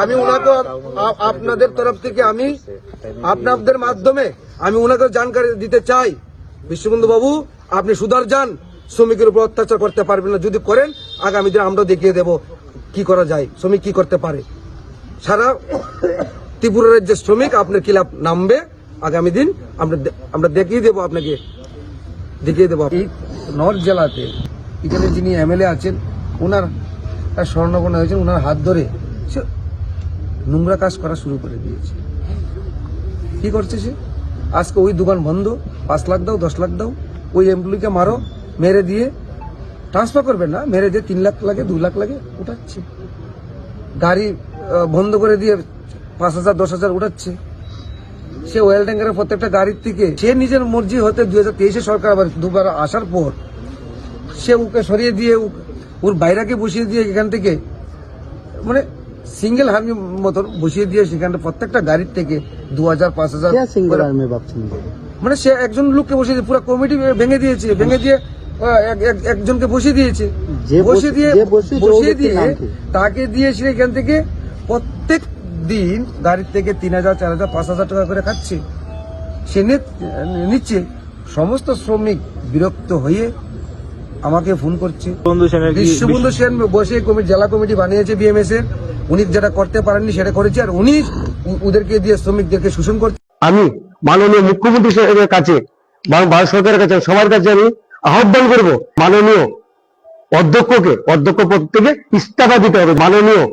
আমি ওনাকে আপনাদের তরফ থেকে আমি আপনাদের মাধ্যমে আমি ওনাকে জানকারি দিতে চাই। বিশ্ববন্ধু বাবু, আপনি সুধার যান, শ্রমিকের উপর অত্যাচার করতে পারবেন না। যদি করেন, আগামী দিনে আমরা দেখিয়ে দেব কি করা যায়, শ্রমিক কি করতে পারে। সারা ত্রিপুরার যে শ্রমিক আপনার কিলাপ নামবে? আগামী দিন আমরা আমরা দেখিয়ে দেব আপনাকে, দেখিয়ে দেবো। এই নর্থ জেলাতে এখানে যিনি এমএলএ আছেন, ওনার স্বর্ণকোনা হয়েছেন, ওনার হাত ধরে সে নোংরা কাজ করা শুরু করে দিয়েছে। কি করছে সে? আজকে ওই দোকান বন্ধ, পাঁচ লাখ দাও, দশ লাখ দাও, ওই এমপ্লয়িকে মারো, মেরে দিয়ে ট্রান্সফার করবে না, মেরে দিয়ে তিন লাখ লাগে দু লাখ লাগে, উঠাচ্ছে। গাড়ি বন্ধ করে দিয়ে পাঁচ হাজার, দশ হাজার উঠাচ্ছে। সে ওয়েল ট্যাঙ্কারের প্রত্যেকটা গাড়ির থেকে, সে নিজের মর্জি হতে দুই হাজার তেইশে সরকার আবার দুবার আসার পর, সে ওকে সরিয়ে দিয়ে ওর বাইরাকে বসিয়ে দিয়ে এখান থেকে মানে সিঙ্গেল হার্মি মতন বসিয়ে দিয়ে সেখানে প্রত্যেকটা গাড়ির থেকে দু হাজার পাঁচ হাজার সিঙ্গেল হার্মি ভাবছেন? মানে সে একজন লোককে বসিয়ে দিয়ে পুরো কমিটি ভেঙে দিয়েছে ভেঙে দিয়ে একজনকে বসিয়ে দিয়েছে। বসিয়ে দিয়ে বসিয়ে দিয়ে তাকে দিয়ে এখান থেকে প্রত্যেক দিন গাড়ির থেকে তিন হাজার চার হাজার পাঁচ হাজার টাকা করে খাচ্ছে। সে নিচ্ছে। সমস্ত শ্রমিক বিরক্ত হয়ে আমাকে ফোন করছে। বিশ্ববন্ধু সেন বসে জেলা কমিটি বানিয়েছে বিএমএস এর। উনি যেটা করতে পারেননি সেটা করেছে আর উনি ওদেরকে দিয়ে শ্রমিকদেরকে শোষণ করছে আমি মাননীয় মুখ্যমন্ত্রী সাহেবের কাছে ভারত সরকারের কাছে সবার কাছে আমি আহ্বান করব মাননীয় অধ্যক্ষকে অধ্যক্ষ পদ থেকে ইস্তফা দিতে হবে মাননীয়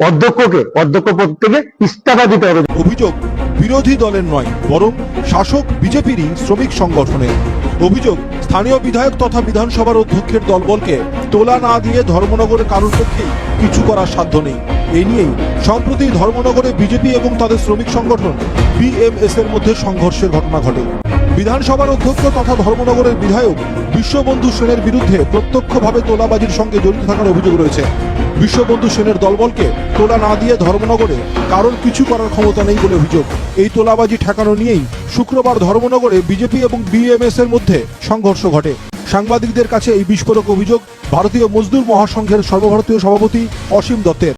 অধ্যক্ষকে অধ্যক্ষ পদ থেকে ইস্তফা দিতে হবে। অভিযোগ বিরোধী দলের নয় বরং শাসক বিজেপিরই শ্রমিক সংগঠনের। অভিযোগ স্থানীয় বিধায়ক তথা বিধানসভার অধ্যক্ষের দলবলকে তোলা না দিয়ে ধর্মনগরের কারোর পক্ষেই কিছু করার সাধ্য নেই। এই নিয়েই সম্প্রতি ধর্মনগরে বিজেপি এবং তাদের শ্রমিক সংগঠন বিএমএস এর মধ্যে সংঘর্ষের ঘটনা ঘটে। বিধানসভার অধ্যক্ষ তথা ধর্মনগরের বিধায়ক বিশ্ববন্ধু সেনের বিরুদ্ধে প্রত্যক্ষভাবে তোলাবাজির সঙ্গে জড়িত থাকার অভিযোগ রয়েছে। বিশ্ববন্ধু সেনের দলবলকে তোলা না দিয়ে ধর্মনগরে কারোর কিছু করার ক্ষমতা নেই বলে অভিযোগ। এই তোলাবাজি ঠেকানো নিয়েই শুক্রবার ধর্মনগরে বিজেপি এবং বিএমএস এর মধ্যে সংঘর্ষ ঘটে। সাংবাদিকদের কাছে এই বিস্ফোরক অভিযোগ ভারতীয় মজদুর মহাসংঘের সর্বভারতীয় সভাপতি অসীম দত্তের।